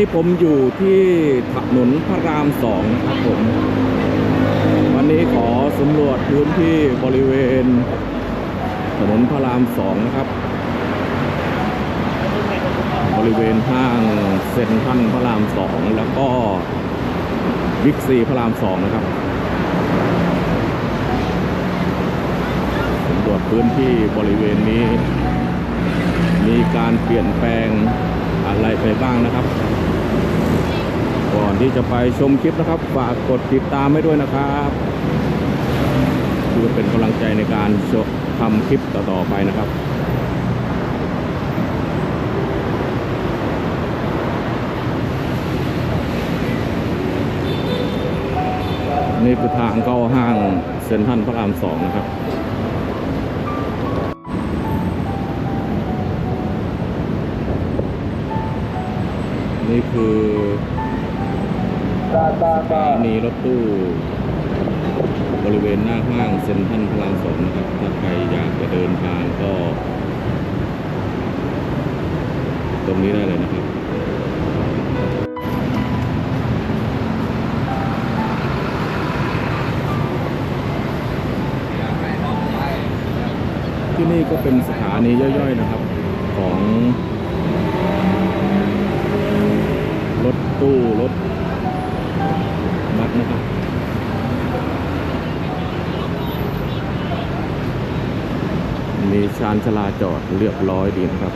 นี้ผมอยู่ที่ถนนพระรามสองครับผม วันนี้ขอสำรวจพื้นที่บริเวณ ถนนพระรามสองนะครับ บริเวณห้างเซ็นทรัลพระรามสองแล้วก็บิ๊กซีพระรามสองนะครับสำรวจพื้นที่บริเวณนี้ มีการเปลี่ยนแปลงอะไรไปบ้างนะครับ ก่อนที่จะไปชมคลิปนะครับ ฝากกดติดตามให้ด้วยนะครับเพื่อเป็นกำลังใจในการทำคลิปต่อๆไปนะครับนี่คือทางเข้าห้างเซ็นทรัลพระรามสองนะครับ นี่คือสถานีรถตู้บริเวณหน้าห้างเซ็นทรัลพระราสองนะครับ ถ้าใครอยากจะเดินทางก็ ตรงนี้ได้เลยนะครับที่นี่ก็เป็นสถานีย่อยๆนะครับ ของรถ ตู้รถบัสนะครับมีชานชลาจอดเรียบร้อยดีนะครับ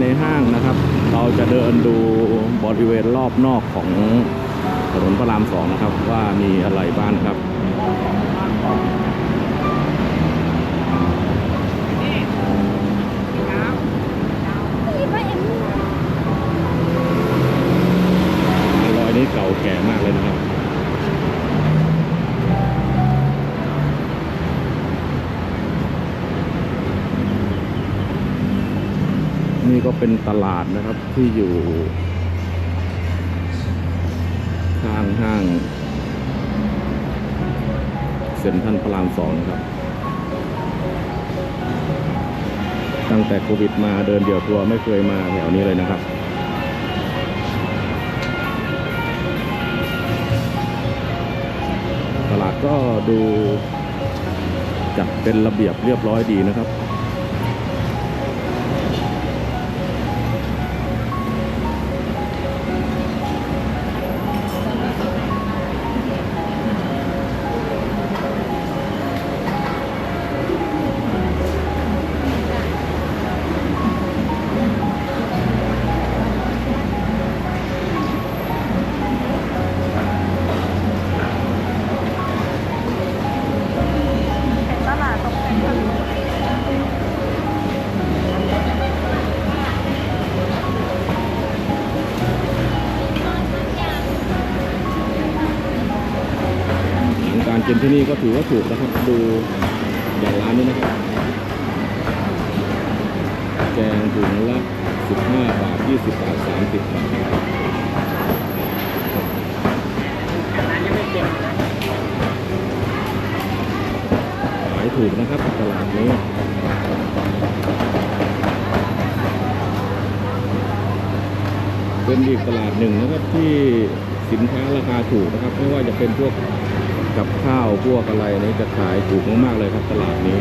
ในห้างนะครับ เราจะเดินดูบริเวณรอบนอกของถนนพระรามสองนะครับ ว่ามีอะไรบ้างครับ รอยนี้เก่าแก่มากเลยนะครับ นี่ก็ เป็นตลาดนะครับที่อยู่ข้างห้างเซ็นทรัลพระรามสองนะครับ ตั้งแต่โควิดมาเดินเดี่ยวทัวร์ไม่เคยมาแถวนี้เลยนะครับตลาดก็ดูจัดเป็นระเบียบเรียบร้อยดีนะครับ ที่นี่ก็ถือว่าถูกนะครับ ดูอย่างร้านนี้นะครับ แกงถุงละ15บาท20บาท30บาทขายถูกนะครับตลาดนี้เป็นอีกตลาดหนึ่งนะครับที่สินค้าราคาถูกนะครับ ไม่ว่าจะเป็นพวก กับข้าวพวกอะไรนี้จะขายถูกมากๆเลยครับตลาดนี้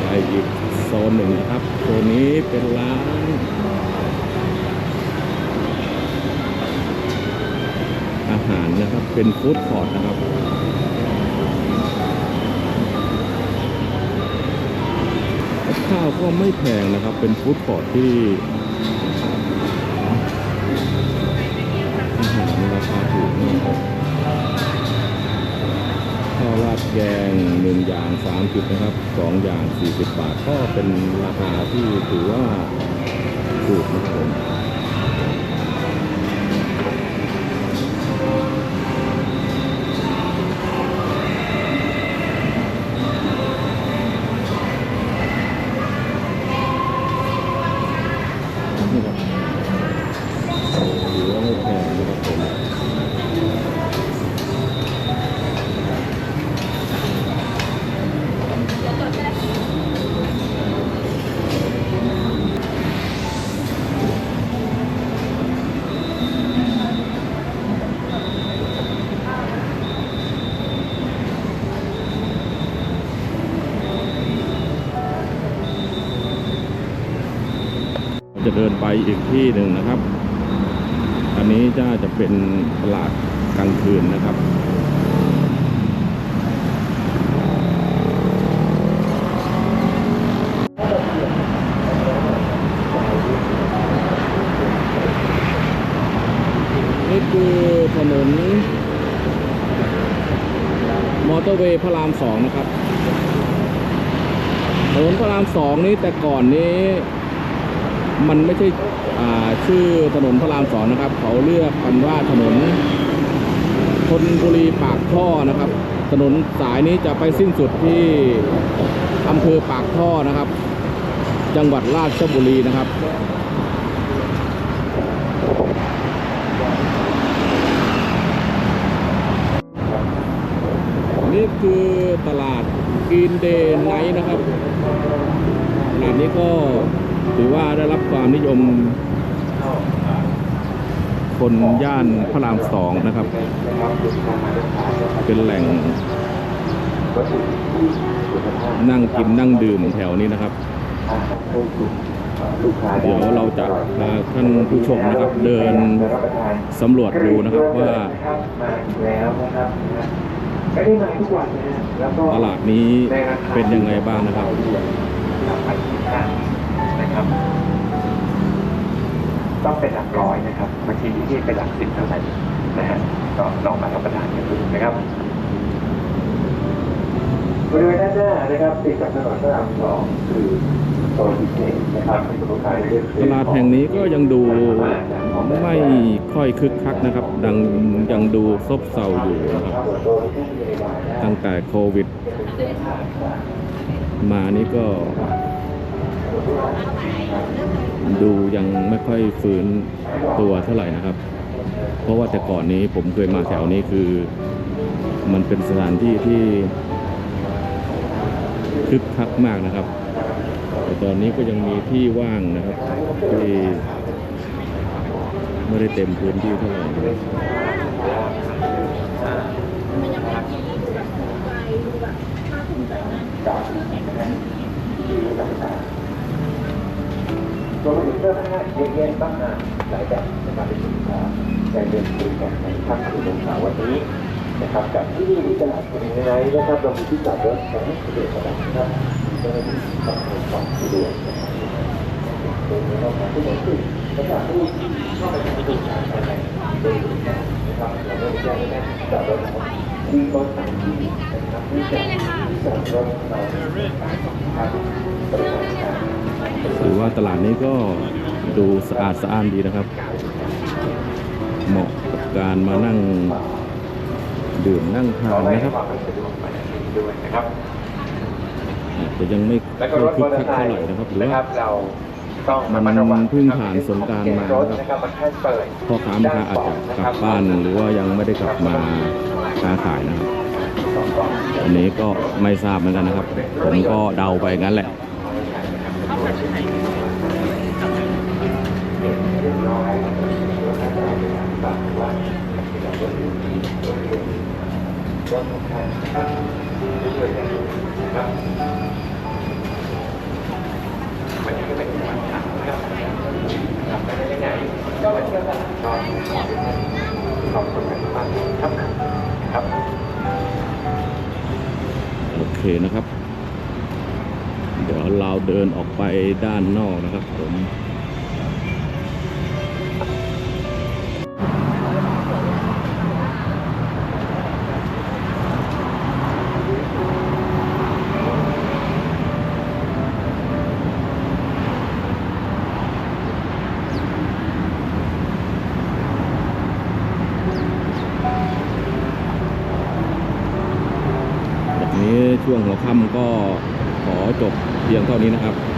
ไปอีกโซนหนึ่งนะครับโซนนี้เป็นร้านอาหารนะครับเป็นฟู้ดคอร์ทนะครับข้าวก็ไม่แพงนะครับ เป็นฟู้ดคอร์ทที่ แกง1อย่าง30นะครับ2อย่าง40บาทก็เป็นราคาที่ถือว่าถูกนะครับผม นี่ครับถือว่าไม่แพงนะครับผม จะเดินไปอีกที่หนึ่งนะครับ อันนี้จะจะเป็นตลาดกลางคืนนะครับนี่คือถนนมอเตอร์เวย์พระรามสองนะครับ ถนนพระรามสองนี้แต่ก่อนนี้ มันไม่ใช่ชื่อถนนพระรามสองนะครับ เขาเรียกกันว่าถนนธนบุรีปากท่อนะครับ ถนนสายนี้จะไปสิ้นสุดที่อำเภอปากท่อนะครับ จังหวัดราชบุรีนะครับนี่คือตลาดกรีนเดย์ไนท์นะครับตลาดนี้ก็ ถือว่าได้รับความนิยม คนย่านพระรามสองนะครับ เป็นแหล่ง นั่งกินนั่งดื่มแถวนี้นะครับ เดี๋ยวเราจะพาท่านผู้ชมนะครับ เดินสำรวจดูนะครับว่าตลาดนี้เป็นยังไงบ้างนะครับ บางทีที่นี่เป็นหลักสิบเท่านั้นนะฮะก็ลองมารับประทานกันดูนะครับบริเวณด้านหน้านะครับติดกับถนนพระรามสองคือโซนพิเศษนะครับที่ลูกค้าได้เลือกซื้ตลาดแห่งนี้ก็ยังดูไม่ค่อยคึกคักนะครับดังยังดูซบเซาอยู่นะครับ ตั้งแต่โควิด มานี่ก็ ดูยังไม่ค่อยฟื้นตัวเท่าไหร่นะครับ เพราะว่าแต่ก่อนนี้ผมเคยมาแถวนี้คือ มันเป็นสถานที่ที่คึกคักมากนะครับ แต่ตอนนี้ก็ยังมีที่ว่างนะครับที่ไม่ได้เต็มพื้นที่เท่าไหร่นะครับ วมไปถึงเสื้อผ้าเยอะแยะมากมายหลายแบบนะครับเป็นสินค้าในเดือนคุยกันในค่ำคืนวันเสาร์วันนี้นะครับกับที่นี่ที่ตลาดคนในไนท์นะครับเรามีที่จอดรถของสะดวกสบายนะครับเจ้าหน้าที่ต้องตรวจสอบสะดวกนะครับตรงนี้เราขอผู้บริสุทธิ์สำหรับผู้ที่เข้าไปทำธุรกิจภายในโดยบริการนะครับเราไม่ได้แจ้งแม่จอดรถนะครับที่รถสามที่นะครับที่จะจอดรถเราครับบริการการ ถือว่าตลาดนี้ก็ดูสะอาดสะอ้านดีนะครับ เหมาะกับการมานั่งดื่มนั่งทานนะครับด้วยนะครับอาจจะยังไม่ค่อยคึกอเตอคักเท่าไหร่นะครับหรือว่ามัดระวังมันเพิ่งผ่านสงกานต์มานะครับพ่อค้าแม่ค้าอาจจะกลับบ้านหรือว่ายังไม่ได้กลับมาค้าขายนะครับอันนี้ก็ไม่ทราบเหมือนกันนะครับ ผมก็เดาไปงั้นแหละ มันก็เป็นวันขับนะครับขับไปไหนๆก็มาเที่ยวตลาดก็ขอบคุณกันมากครับครับโอเคนะครับ เดี๋ยวเราเดินออกไปด้านนอกนะครับผม ช่วงหัวค่ำก็ขอจบเพียงเท่านี้นะครับดูครับสะพานลอยเก่าแก่นะครับ